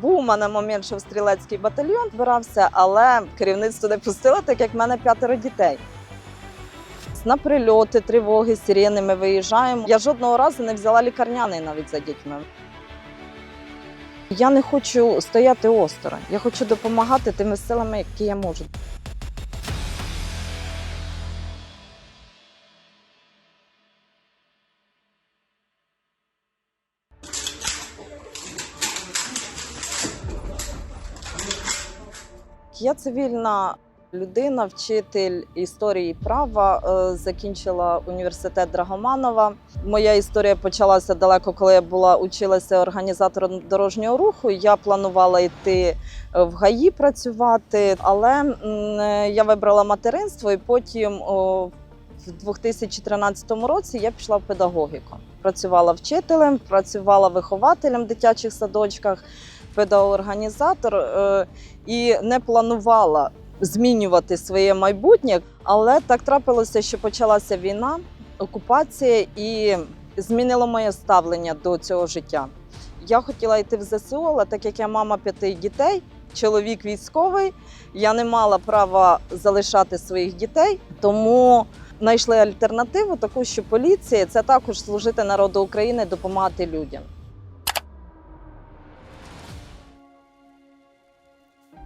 Був у мене момент, що в стрілецький батальйон збирався, але керівництво не пустило, так як в мене п'ятеро дітей. На прильоти, тривоги, сирени ми виїжджаємо. Я жодного разу не взяла лікарняний навіть за дітьми. Я не хочу стояти осторонь. Я хочу допомагати тими силами, які я можу. Я цивільна людина, вчитель історії права. е, Закінчила університет Драгоманова. Моя історія почалася далеко, коли я була училася організатором дорожнього руху. Я планувала йти е, в ГАІ працювати, але е, я вибрала материнство і потім. в 2013 році я пішла в педагогіку. Працювала вчителем, працювала вихователем в дитячих садочках, педагог-організатор е, і не планувала змінювати своє майбутнє. Але так трапилося, що почалася війна, окупація і змінило моє ставлення до цього життя. Я хотіла йти в ЗСУ, але так як я мама п'яти дітей, чоловік військовий, я не мала права залишати своїх дітей, тому знайшли альтернативу, таку, що поліція це також служити народу України, допомагати людям.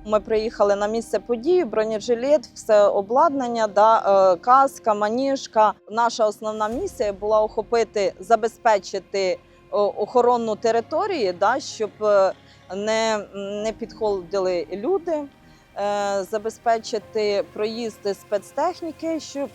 Ми приїхали на місце події, бронежилет, все обладнання, да, е, каска, маніжка. Наша основна місія була охопити, забезпечити о, охоронну територію, да, щоб е, не, не підходили люди. е, Забезпечити проїзд спецтехніки, щоб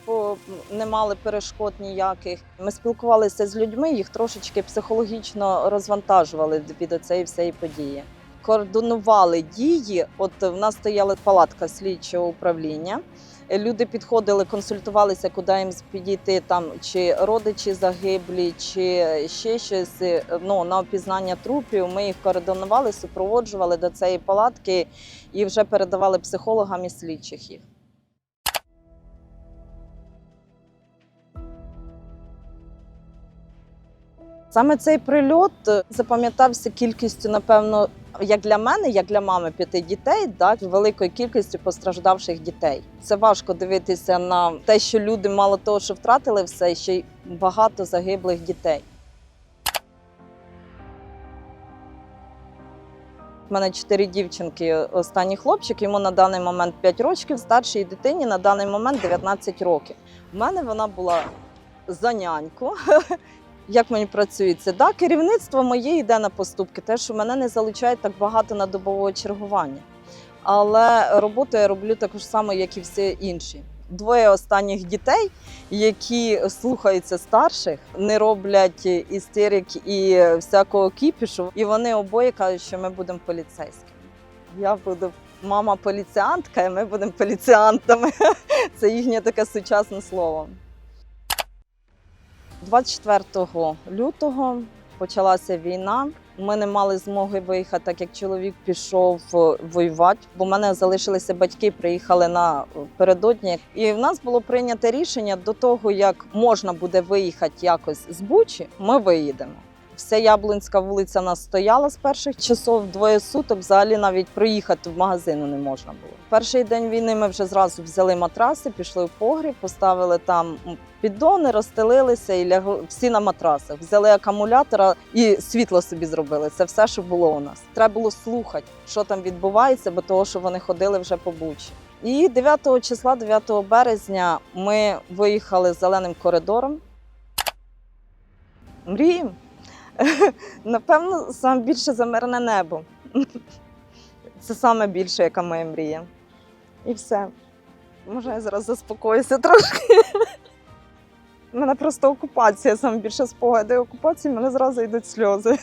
не мали перешкод ніяких. Ми спілкувалися з людьми, їх трошечки психологічно розвантажували від цієї всієї події координували дії. От в нас стояла палатка слідчого управління. Люди підходили, консультувалися, куди їм підійти, там чи родичі загиблі, чи ще щось. Ну на опізнання трупів. Ми їх координували, супроводжували до цієї палатки і вже передавали психологам і слідчих їх. Саме цей прильот запам'ятався кількістю, напевно, як для мене, як для мами п'яти дітей, так великою кількістю постраждавших дітей. Це важко дивитися на те, що люди мало того, що втратили все, ще й багато загиблих дітей. У мене чотири дівчинки, останній хлопчик, йому на даний момент 5 років, старшій дитині на даний момент 19 років. У мене вона була за няньку. Як мені працюється? Да, керівництво моє йде на поступки, те, що мене не залучають так багато на добового чергування. Але роботу я роблю також само, як і всі інші. Двоє останніх дітей, які слухаються старших, не роблять істерик і всякого кіпішу, і вони обоє кажуть, що ми будемо поліцейськими. Я буду мама поліціантка, і ми будемо поліціантами. Це їхнє таке сучасне слово. 24 лютого почалася війна. Ми не мали змоги виїхати, так як чоловік пішов е, воювати, бо в мене залишилися батьки, приїхали на передодні. І в нас було прийнято рішення до того, як можна буде виїхати якось з Бучі, ми виїдемо. Вся Яблунська вулиця нас стояла з перших часов, двоє суток. Взагалі навіть проїхати в магазину не можна було. Перший день війни ми вже зразу взяли матраси, пішли в погріб, поставили там піддони, розстелилися і лягли всі на матрасах. Взяли акумулятора і світло собі зробили. Це все, що було у нас. Треба було слухати, що там відбувається, бо того, що вони ходили вже по бучі. І 9 числа, 9 березня, ми виїхали зеленим коридором. Мріємо. Напевно, саме більше за небо. Це саме більше, яка моя мрія. І все. Може, я зараз заспокоюся трошки. Мене просто окупація, саме більше спогади окупації, мене зразу йдуть сльози.